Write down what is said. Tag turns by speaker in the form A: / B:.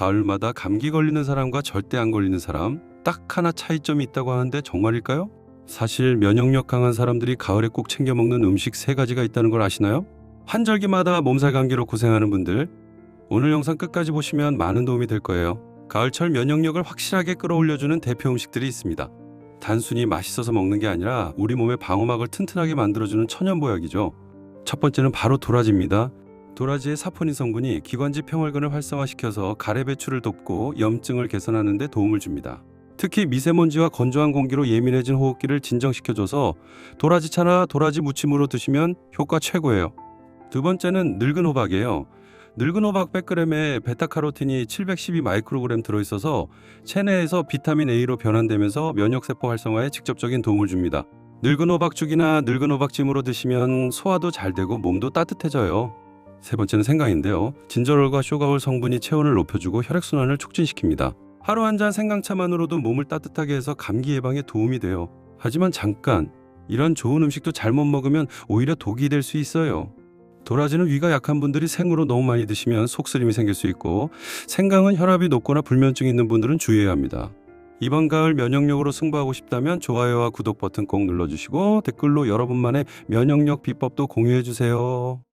A: 가을마다 감기 걸리는 사람과 절대 안 걸리는 사람 딱 하나 차이점이 있다고 하는데 정말일까요? 사실 면역력 강한 사람들이 가을에 꼭 챙겨 먹는 음식 세 가지가 있다는 걸 아시나요? 환절기마다 몸살 감기로 고생하는 분들 오늘 영상 끝까지 보시면 많은 도움이 될 거예요. 가을철 면역력을 확실하게 끌어올려주는 대표 음식들이 있습니다. 단순히 맛있어서 먹는 게 아니라 우리 몸의 방어막을 튼튼하게 만들어주는 천연보약이죠. 첫 번째는 바로 도라지입니다. 도라지의 사포닌 성분이 기관지 평활근을 활성화시켜서 가래 배출을 돕고 염증을 개선하는 데 도움을 줍니다. 특히 미세먼지와 건조한 공기로 예민해진 호흡기를 진정시켜줘서 도라지차나 도라지 무침으로 드시면 효과 최고예요. 두 번째는 늙은 호박이에요. 늙은 호박 100g에 베타카로틴이 712 마이크로그램 들어있어서 체내에서 비타민 A로 변환되면서 면역세포 활성화에 직접적인 도움을 줍니다. 늙은 호박죽이나 늙은 호박찜으로 드시면 소화도 잘 되고 몸도 따뜻해져요. 세 번째는 생강인데요. 진저롤과 쇼가올 성분이 체온을 높여주고 혈액순환을 촉진시킵니다. 하루 한 잔 생강차만으로도 몸을 따뜻하게 해서 감기 예방에 도움이 돼요. 하지만 잠깐 이런 좋은 음식도 잘못 먹으면 오히려 독이 될 수 있어요. 도라지는 위가 약한 분들이 생으로 너무 많이 드시면 속쓰림이 생길 수 있고 생강은 혈압이 높거나 불면증 있는 분들은 주의해야 합니다. 이번 가을 면역력으로 승부하고 싶다면 좋아요와 구독 버튼 꼭 눌러주시고 댓글로 여러분만의 면역력 비법도 공유해 주세요.